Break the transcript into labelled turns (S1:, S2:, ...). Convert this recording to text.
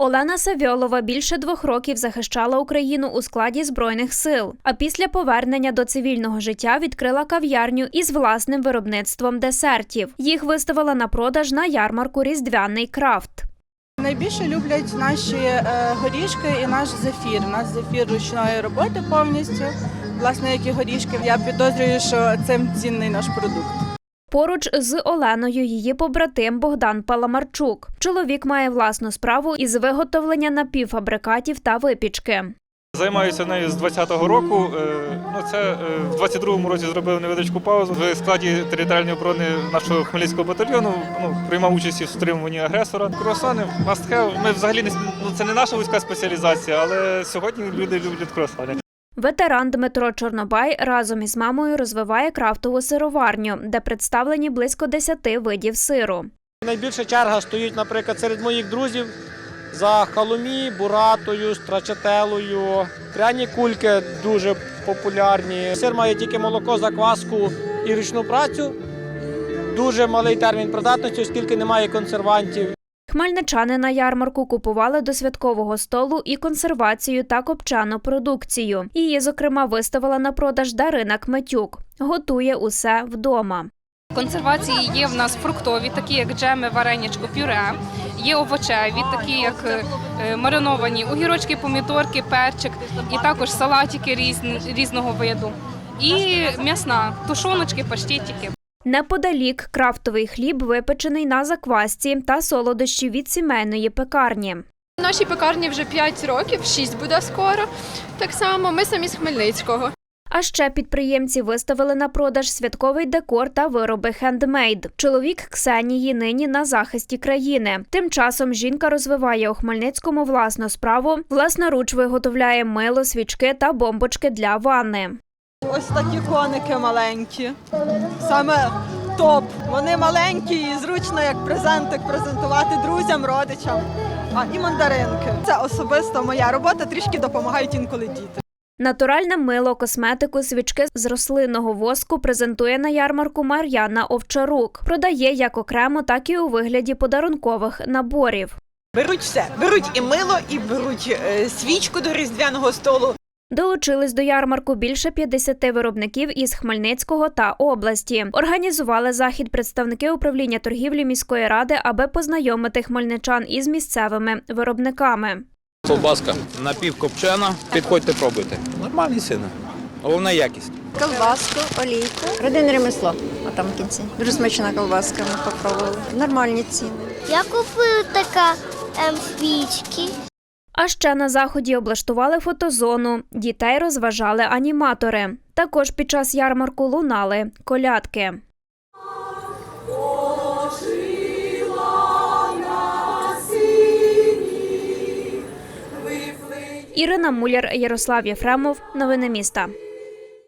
S1: Олена Савьолова більше двох років захищала Україну у складі збройних сил. А після повернення до цивільного життя відкрила кав'ярню із власним виробництвом десертів. Їх виставила на продаж на ярмарку Різдвяний крафт.
S2: Найбільше люблять наші е, горішки і наш зефір. У нас зефір ручної роботи повністю. Власне, як і горішки. Я підозрюю, що цим цінний наш продукт.
S1: Поруч з Оленою її побратим Богдан Паламарчук. Чоловік має власну справу із виготовлення напівфабрикатів та випічки.
S3: Займаюся нею з 20-го року. Е, Ну, це е, в 22-му році зробив невеличку паузу. В складі територіальної оборони нашого хмельницького батальйону ну, приймав участь у стримуванні агресора. Круасани have. Ми взагалі не ну, це не наша вузька спеціалізація, але сьогодні люди люблять круасани.
S1: Ветеран Дмитро Чорнобай разом із мамою розвиває крафтову сироварню, де представлені близько 10 видів сиру.
S4: Найбільша черга стоїть, наприклад, серед моїх друзів за халумі, буратою, страчателою. Пряні кульки дуже популярні. Сир має тільки молоко, закваску і ручну працю. Дуже малий термін придатності, оскільки немає консервантів.
S1: Хмельничани на ярмарку купували до святкового столу і консервацію та копчану продукцію. Її, зокрема, виставила на продаж Дарина Кметюк. Готує усе вдома.
S5: Консервації є в нас фруктові, такі як джеми, варенячко, пюре. Є овочеві, такі як е, мариновані огірочки, помідорки, перчик, і також салатики різн- різного виду. І м'ясна тушоночки, паштетики.
S1: Неподалік крафтовий хліб випечений на заквасці та солодощі від сімейної пекарні.
S6: Нашій пекарні вже 5 років, 6 буде скоро. Так само ми самі з Хмельницького.
S1: А ще підприємці виставили на продаж святковий декор та вироби хендмейд. Чоловік Ксенії нині на захисті країни. Тим часом жінка розвиває у Хмельницькому власну справу, власноруч виготовляє мило, свічки та бомбочки для ванни.
S7: Ось такі коники маленькі. Саме топ. Вони маленькі і зручно як презентик презентувати друзям, родичам. А і мандаринки. Це особисто моя робота, трішки допомагають інколи діти.
S1: Натуральне мило, косметику, свічки з рослинного воску презентує на ярмарку Мар'яна Овчарук. Продає як окремо, так і у вигляді подарункових наборів.
S8: Беруть все. Беруть і мило, і беруть е, свічку до різдвяного столу.
S1: Долучились до ярмарку більше 50 виробників із Хмельницького та області. Організували захід представники управління торгівлі міської ради, аби познайомити хмельничан із місцевими виробниками.
S9: Колбаска напівкопчена. Підходьте, пробуйте. Нормальні ціни. Головна якість.
S10: Колбаску, олійку. Родинне ремесло, а там в кінці. Дуже смачна колбаска, ми попробували. Нормальні ціни.
S11: Я купив така ем, свічки.
S1: А ще на заході облаштували фотозону. Дітей розважали аніматори. Також під час ярмарку лунали колядки. Ірина Муляр, Ярослав Єфремов. Новини міста.